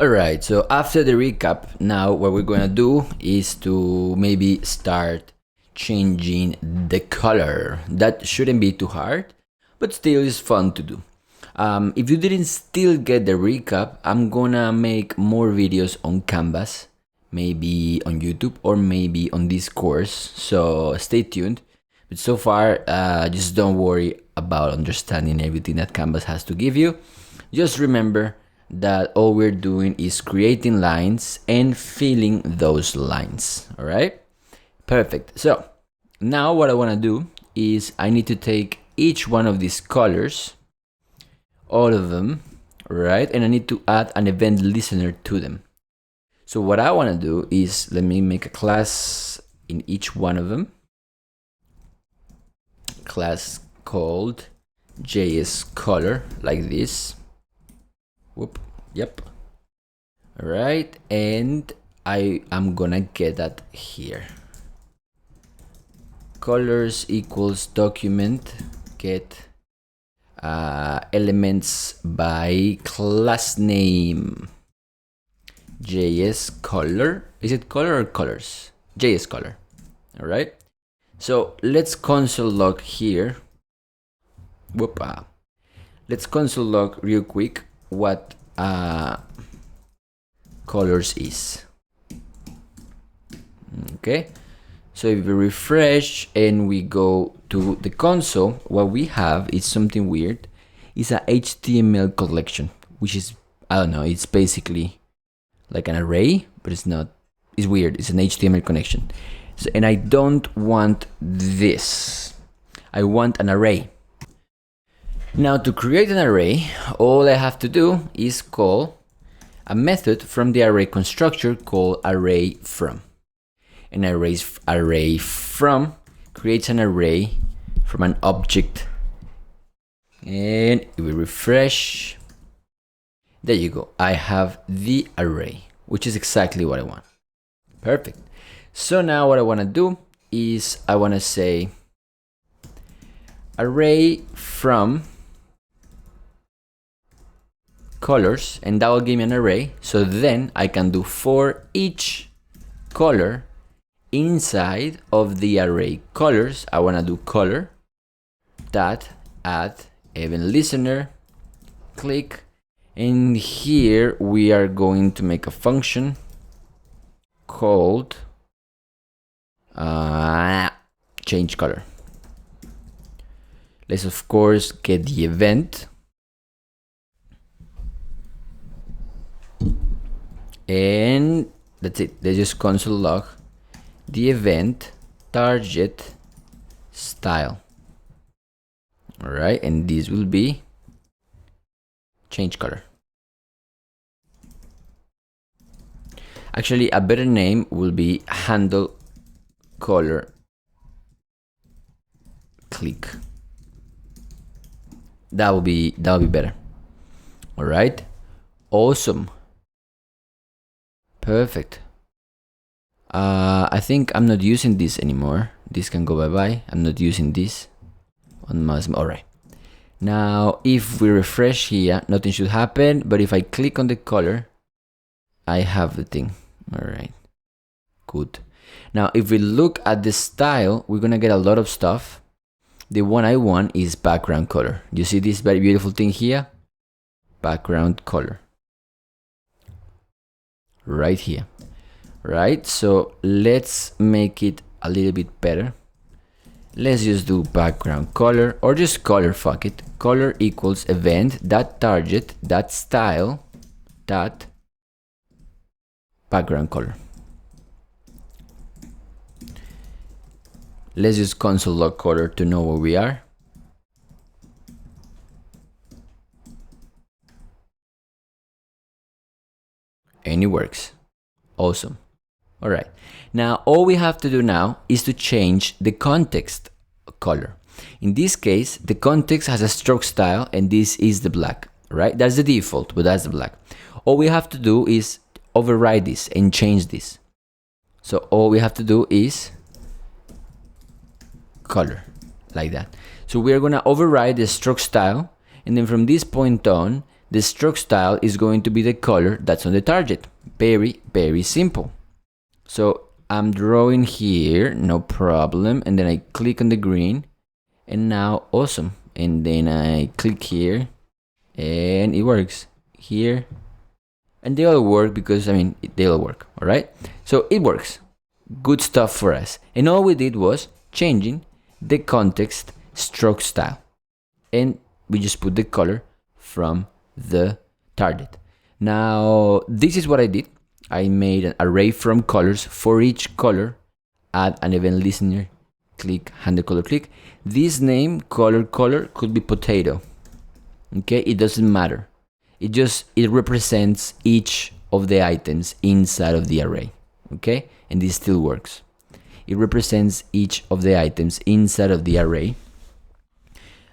Alright, so after the recap, now what we're gonna do is to maybe start changing the color. That shouldn't be too hard, but still is fun to do. Um, if you didn't still get the recap, I'm gonna make more videos on Canvas, maybe on YouTube or maybe on this course, so stay tuned. But so far, uh, just don't worry about understanding everything that Canvas has to give you. Just remember that all we're doing is creating lines and filling those lines all right? Perfect. So now what i want to do is i need to take each one of these colors all of them right? And i need to add an event listener to them. So what i want to do is let me make a class in each one of them. Class called js color like this whoop. Yep. All right and i am gonna get that here. Colors equals document. Get uh, elements by class name. Js color. Is it color or colors? Js color. All right so let's console log here. Whoop let's console log real quick what uh, colors is. Okay. So if we refresh and we go to the console what we have is something weird. It's a html collection which is i don't know it's basically like an array but it's not it's weird. It's an html connection. So, and i don't want this. I want an array now to create an array, all I have to do is call a method from the array constructor called array from. An array, array from creates an array from an object. And if we refresh, there you go. I have the array, which is exactly what I want. Perfect. So now what I want to do is I want to say array from colors and that will give me an array. So then I can do for each color inside of the array colors. I want to do color dot add event listener. Click. And here we are going to make a function called uh, change color. Let's of course get the event and that's it. Let's just console log the event target style. All right and this will be change color. Actually a better name will be handle color click. That will be that will be better. All right awesome Perfect. Uh, I think I'm not using this anymore. This can go bye-bye. I'm not using this on mouse. Alright. Now, if we refresh here, nothing should happen. But if I click on the color, I have the thing. Alright. Good. Now, if we look at the style, we're going to get a lot of stuff. The one I want is background color. You see this very beautiful thing here? Background color right here right? So let's make it a little bit better. Let's just do background color or just color fuck it. Color equals event dot target dot style dot background color. Let's use console log color to know where we are and it works. Awesome. All right. Now, all we have to do now is to change the context color. In this case, the context has a stroke style and this is the black, right? That's the default, but that's the black. All we have to do is override this and change this. So all we have to do is color like that. So we are going to override the stroke style and then from this point on, the stroke style is going to be the color that's on the target. Very, very simple. So I'm drawing here, no problem. And then I click on the green and now awesome. And then I click here and it works here. And they all work because, I mean, they all work, all right? So it works. Good stuff for us. And all we did was changing the context stroke style. And we just put the color from the target. Now, this is what I did. I made an array from colors for each color. Add an event listener, click, handle color click. This name, color color, could be potato. Okay, it doesn't matter. It just it represents each of the items inside of the array. Okay, and this still works. It represents each of the items inside of the array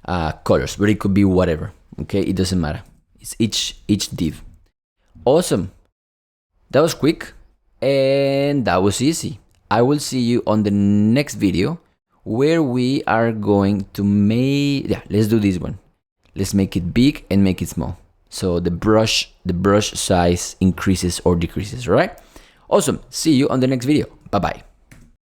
uh, colors, but it could be whatever. Okay, it doesn't matter. It's each each div. Awesome. That was quick and that was easy. I will see you on the next video where we are going to make yeah, let's do this one. Let's make it big and make it small. So the brush the brush size increases or decreases, right? Awesome. See you on the next video. Bye bye.